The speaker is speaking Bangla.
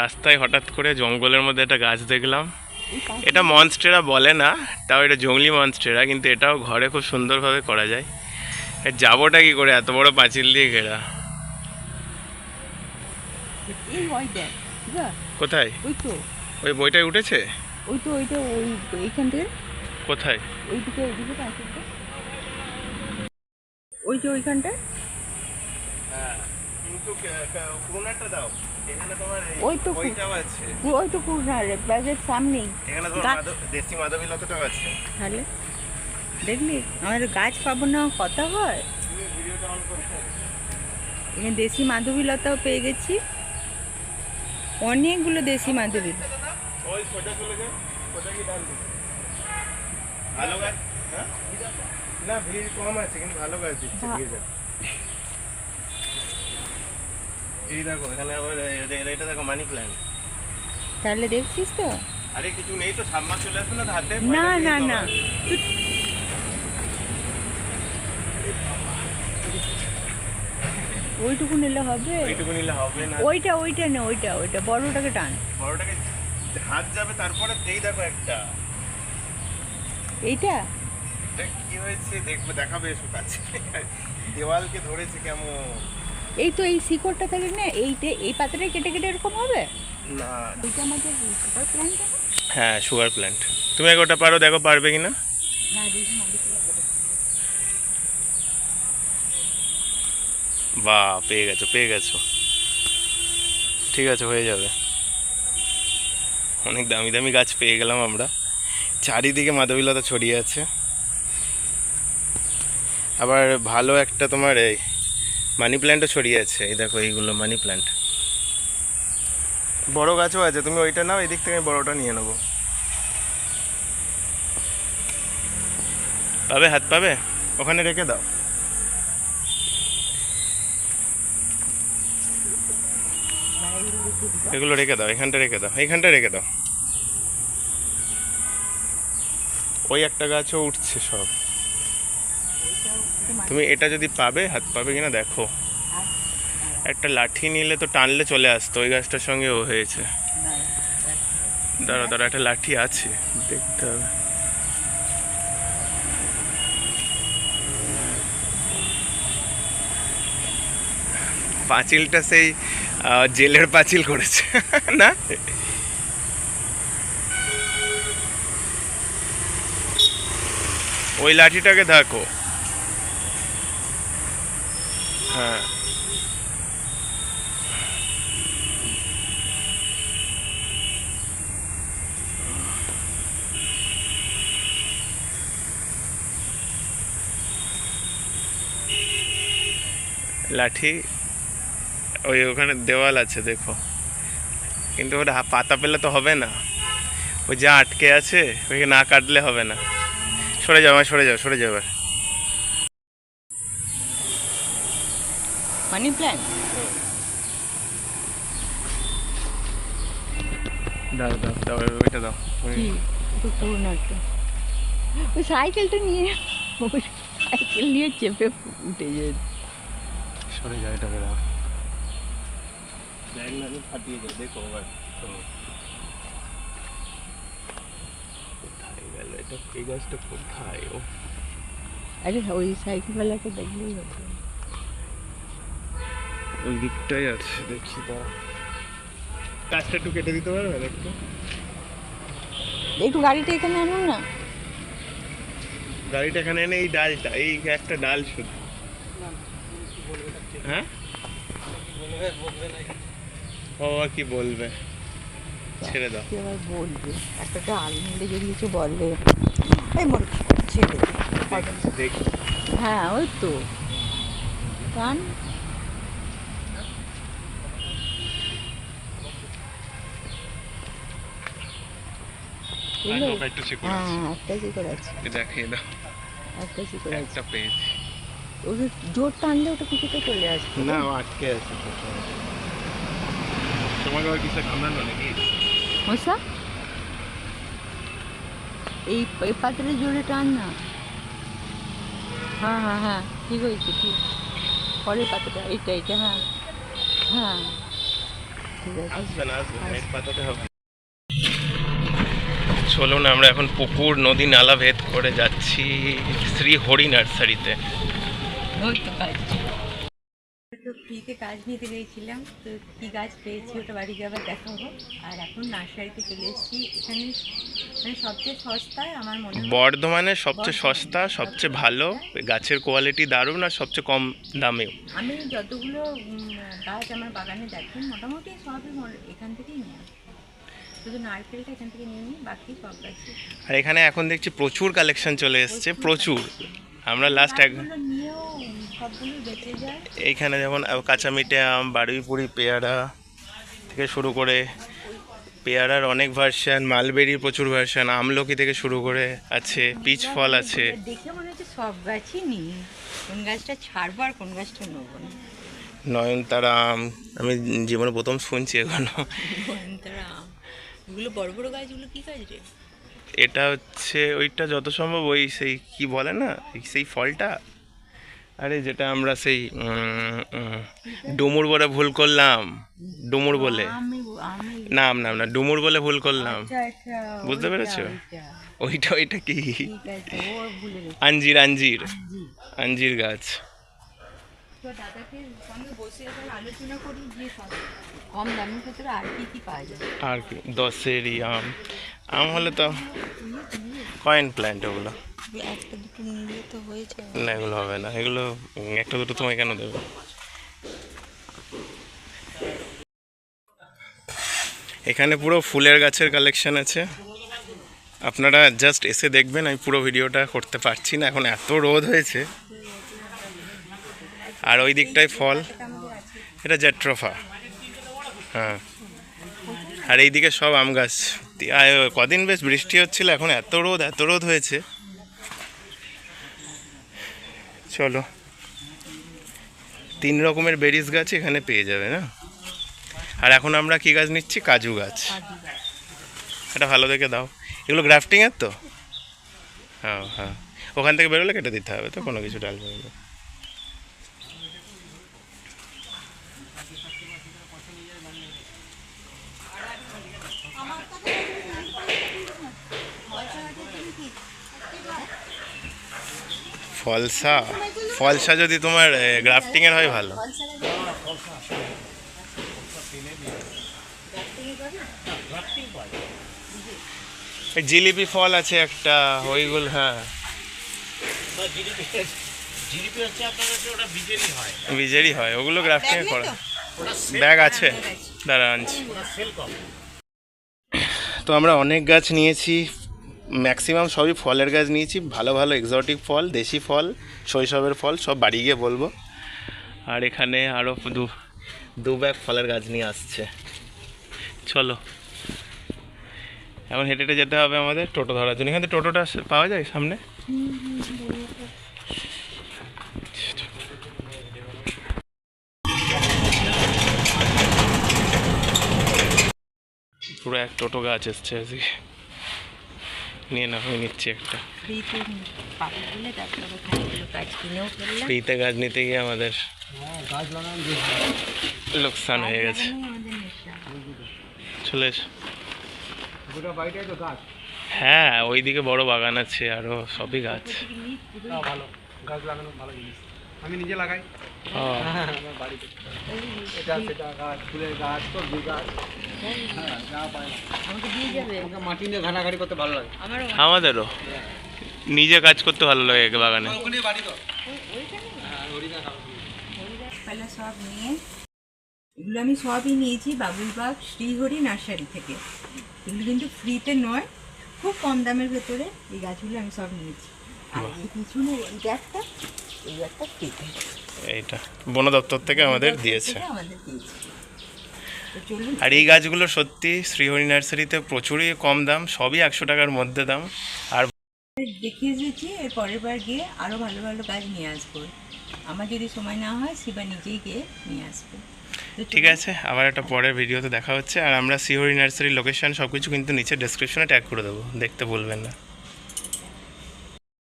রাস্তায় হঠাৎ করে জঙ্গলের মধ্যে একটা গাছ দেখলাম। এটা মনস্টেরা বলে না তাও এটা জঙ্গলি মনস্টেরা কিন্তু এটাও ঘরে খুব সুন্দরভাবে করা যায়। যাবোটা কি করে? এত বড় পাঁচিল দিয়ে ঘেরা। এই ওই দেখ বুঝা কোথায়? ওই তো ওই বইটায় উঠেছে? ওই তো ওইটা ওই এইখান থেকে কোথায়? ওইদিকে ওইদিকে পাঁচিলটা ওই যে ওইখানটা হ্যাঁ কিন্তু কোনটা দাও। এখানে তোমার আছে। সামনেই তোমার দেশি মাধবী লতাটাও আছে। তাহলে দেখলি? আমাদের গাছ পাবো না কথা হয়। এখানে দেশি মাধবী লতাও পেয়ে গেছি। অনেকগুলো দেশি মাধবী। ওই সোজা চলে যাও সোজা কি ডাল ভালো গাছ হ্যাঁ? না ভিড় কম আছে কিন্তু ভালো গাছ দিচ্ছে ভা- দিয়ে যাও এই দেখো এখানে আবার এই- এই- এটা দেখো মানি প্ল্যান্ট তাহলে দেখছিস তো? আরে কিছু নেই তো চলে আসবে না হাতে না না না। ওইটুকু নিলে হবে। এইটুকু নিলে হবে না। ওইটা ওইটা নে ওইটা ওইটা বড়টাকে টান। বড়টাকে হাত যাবে তারপরে এই দেখো একটা। এইটা? এটা কি হয়েছে দেখবে দেখাবে এসো কাছে। দেওয়ালকে ধরেছে কেমন? এই তো এই শিকড়টা থেকে না এইটা এই পাতাটা কেটে কেটে এরকম হবে? না। আমাদের সুপার প্ল্যান্ট হ্যাঁ? সুগার প্ল্যান্ট তুমি ওটা পারো দেখো পারবে কি না। বা পেয়ে গেছো পেয়ে গেছো। ঠিক আছে হয়ে যাবে। অনেক দামি দামি গাছ পেয়ে গেলাম আমরা। চারিদিকে মাধবীলতা ছড়িয়ে আছে। আবার ভালো একটা তোমার এই মানি প্ল্যান্টও ছড়িয়ে আছে। এই দেখো, এইগুলো মানি প্ল্যান্ট। বড় গাছও আছে, তুমি ওইটা নাও, এদিক থেকে আমি বড়টা নিয়ে নেব। পাবে? হাত পাবে? ওখানে রেখে দাও। এগুলো রেখে দাও, এখানটা রেখে দাও, এইখানটা রেখে দাও। ওই একটা গাছও উঠছে সব। তুমি এটা যদি পাবে হাত পাবে কিনা দেখো। একটা লাঠি নিলে তো টানলে চলে আসতো ওই গাছটার সঙ্গে ও হয়েছে। দাঁড়া, দাঁড়া। একটা লাঠি আছে দেখতে হবে। পাঁচিলটা সেই জেলের পাঁচিল করেছে না? ওই লাঠিটাকে দেখো। হ্যাঁ। লাঠি, ওই ওখানে দেওয়াল আছে, দেখো। কিন্তু ওটা পাতা পেলে তো হবে না। ওই যা আটকে আছে ওইকে না কাটলে হবে না। সরে যাও সরে যাও সরে যাও মানি প্ল্যান্ট দাও দাও দাও ওইটা দাও। কি? একটু। ওই সাইকেলটা নিয়ে সাইকেল নিয়ে চেপে উঠে যেত সরে এটাকে দাও ব্যাগ না ফাটিয়ে যাও দেখো এবার কোথায় গেল এটা? এই গাছটা কোথায়? ও। আরে ওই সাইকেলওয়ালাকে দেখলেই হবে। ওই দিকটাই আছে দেখছি তো গাছটা একটু কেটে দিতে পারবে একটু? একটু গাড়িটা এখানে আনুন না? গাড়িটা এখানে এনে এই ডালটা এই একটা ডাল শুধু। হ্যাঁ? আর কি বলবে? ছেড়ে দাও। কি আবার বলবে? একটা ডাল মিলে যদি কিছু বলে। এই মোর ছেড়ে দেখি হ্যাঁ ওই তো। গান আর ওটা একটু শিকড় আছে হ্যাঁ একটা শিকড় আছে দেখিয়ে দাও। একটা শিকড় আছে একটা পেয়েছি ওকে জোর টানলে ওটা কিছুতে চলে আসবে। না ও আটকে আছে তোমাকে আবার কিসে কামড়ানো নাকি? মশা? এই এই পাত্রে জোরে টান না। হ্যাঁ হ্যাঁ হ্যাঁ ঠিক হয়েছে ঠিক। পরের পাতাটা এইটা এইটা হ্যাঁ হ্যাঁ। ঠিক আছে। আসবে না আসবে পাতাতে হবে। চলুন আমরা এখন পুকুর নদী নালা ভেদ করে যাচ্ছি শ্রী হরি নার্সারিতে। ফ্রিতে কাজ। নিতে গিয়েছিলাম তো কী গাছ পেয়েছি ওটা বাড়ি গিয়ে আবার দেখাবো। আর এখন নার্সারিতে চলে এসেছি এখানে মানে সবচেয়ে সস্তায় আমার মনে বর্ধমানের সবচেয়ে সস্তা সবচেয়ে ভালো গাছের কোয়ালিটি দারুণ আর সবচেয়ে কম দামেও। আমি যতগুলো গাছ আমার বাগানে দেখি মোটামুটি সবই এখান থেকেই নেওয়া শুধু নারকেলটা এখান থেকে নিয়ে নিই বাকি সব গাছই আর এখানে এখন দেখছি প্রচুর কালেকশন চলে এসছে প্রচুর। আমরা লাস্ট এক এইখানে যেমন কাঁচা মিঠে আম বারুইপুরি পেয়ারা থেকে শুরু করে পেয়ারার অনেক ভার্সন মালবেরির প্রচুর ভার্সন আমলকি থেকে শুরু করে আছে পিচ ফল আছে। দেখে মনে হচ্ছে সব গাছই নিই। কোন গাছটা ছাড়বো আর কোন গাছটা নেব না। নয়নতারা আম আমি জীবনে প্রথম শুনছি এখনও। ভয়ঙ্করা আম। বড় বড় গাছগুলো কি গাছ রে? এটা হচ্ছে ওইটা যত সম্ভব ওই সেই কি বলে না সেই ফলটা? আরে যেটা আমরা সেই ডুমুর বলে ভুল করলাম। ডুমুর বলে। নাম নাম না ডুমুর বলে ভুল করলাম। আচ্ছা আচ্ছা বুঝতে পেরেছ? ওইটা। ওইটা কি? আঞ্জির আঞ্জির। আঞ্জির। গাছ। দাদাকে সঙ্গে বসে আলোচনা করি যে কম দামের ভেতরে আর কি কি পাওয়া যায়? আর কি? দশেরই আম। আম হলে তো কয়েন প্ল্যান্ট ওগুলো। একটা দুটো নিলে তো হয়ে যায়। না এগুলো হবে না। এগুলো একটা দুটো তোমায় কেন দেবে? এখানে পুরো ফুলের গাছের কালেকশন আছে। আপনারা জাস্ট এসে দেখবেন আমি পুরো ভিডিওটা করতে পারছি না। এখন এত রোদ হয়েছে। আর ওই দিকটায় ফল। এটা জেট্রোফা। হ্যাঁ। আর এইদিকে সব আম গাছ। কদিন বেশ বৃষ্টি হচ্ছিল, এখন এত রোদ এত রোদ হয়েছে। চলো। তিন রকমের বেরিস গাছ এখানে পেয়ে যাবে, না? আর এখন আমরা কি গাছ নিচ্ছি? কাজু গাছ। এটা ভালো দেখে দাও। এগুলো গ্রাফটিংয়ের তো? হ্যাঁ হ্যাঁ। ওখান থেকে বেরোলে কেটে দিতে হবে, তো কোনো কিছু ডাল বেরোলে ফলসা? ফলসা যদি তোমার গ্রাফটিংয়ের হয় ভালো। জিলিপি ফল আছে একটা, ওইগুলো হ্যাঁ। বীজেরই হয়, ওগুলো গ্রাফটিং করা। ব্যাগ আছে? দাঁড়া, আনছি। তো আমরা অনেক গাছ নিয়েছি ম্যাক্সিমাম সবই ফলের গাছ নিয়েছি, ভালো ভালো এক্সোটিক ফল, দেশি ফল, শৈশবের ফল, সব বাড়ি গিয়ে বলব। আর এখানে আরও দু দু ব্যাগ ফলের গাছ নিয়ে আসছে। চলো। এখন হেঁটে হেঁটে যেতে হবে আমাদের টোটো ধরার জন্য। এখানে টোটোটা পাওয়া যায় সামনে? পুরো এক টোটো গাছ এসছে আজকে নিয়ে না আমি নিচ্ছি একটা। ফ্রিতে গাছ নিতে গিয়ে আমাদের লোকসান হয়ে গেছে চলে এসো। গোটা বাড়িটাই তো গাছ। হ্যাঁ ওইদিকে বড় বাগান আছে আরও সবই গাছ। ভালো। গাছ লাগানো ভালো জিনিস। আমি নিজে লাগাই। বাড়িতে। এটা সেটা গাছ ফুলের গাছ সবজি গাছ। হ্যাঁ মাটি নিয়ে ঘাটাঘাটি করতে ভালো লাগে। আমাদেরও। নিজে কাজ করতে ভালো লাগে বাগানে। হ্যাঁ সব নিয়ে এগুলো আমি সবই নিয়েছি বাবুলবাগ শ্রীহরি নার্সারি থেকে। এগুলো কিন্তু ফ্রিতে নয় খুব কম দামের ভেতরে এই গাছগুলো আমি সব নিয়েছি। পিছনে এই একটা এই একটা ফ্রিতে এইটা বন দপ্তর থেকে আমাদের দিয়েছে। আমাদের দিয়েছে। আর এই গাছগুলো সত্যি শ্রীহরি নার্সারিতে প্রচুরই কম দাম সবই একশো টাকার মধ্যে দাম। আর দেখে এসেছি এর পরের বার গিয়ে আরও ভালো ভালো গাছ নিয়ে আসব। আমার যদি সময় না হয় শিবা নিজেই গিয়ে নিয়ে আসবে। ঠিক আছে আবার একটা পরের ভিডিওতে দেখা হচ্ছে। আর আমরা শ্রীহরি নার্সারির লোকেশন সব কিছু কিন্তু নিচে ডেসক্রিপশনে ট্যাগ করে দেবো দেখতে ভুলবেন না।